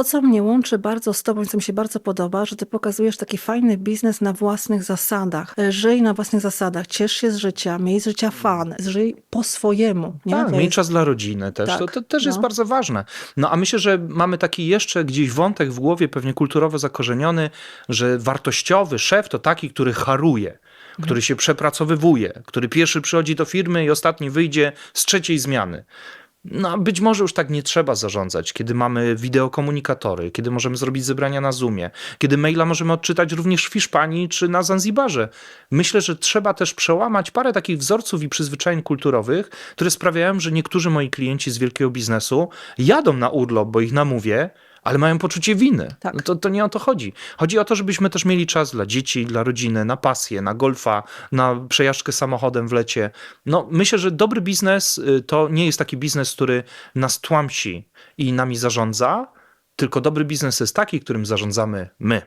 to, co mnie łączy bardzo z tobą, co mi się bardzo podoba, że ty pokazujesz taki fajny biznes na własnych zasadach. E, Żyj na własnych zasadach, ciesz się z życia, miej z życia fan, żyj po swojemu. Nie? Tak, To miej jest- czas dla rodziny też. Tak, to, to też jest no. bardzo ważne. No a myślę, że mamy taki jeszcze gdzieś wątek w głowie, pewnie kulturowo zakorzeniony, że wartościowy szef to taki, który haruje, który się przepracowywuje, który pierwszy przychodzi do firmy i ostatni wyjdzie z trzeciej zmiany. No, być może już tak nie trzeba zarządzać, kiedy mamy wideokomunikatory, kiedy możemy zrobić zebrania na Zoomie, kiedy maila możemy odczytać również w Hiszpanii czy na Zanzibarze. Myślę, że trzeba też przełamać parę takich wzorców i przyzwyczajeń kulturowych, które sprawiają, że niektórzy moi klienci z wielkiego biznesu jadą na urlop, bo ich namówię, ale mają poczucie winy. Tak. No to, to nie o to chodzi. Chodzi o to, żebyśmy też mieli czas dla dzieci, dla rodziny, na pasję, na golfa, na przejażdżkę samochodem w lecie. No, myślę, że dobry biznes y, to nie jest taki biznes, który nas tłamsi i nami zarządza, tylko dobry biznes jest taki, którym zarządzamy my.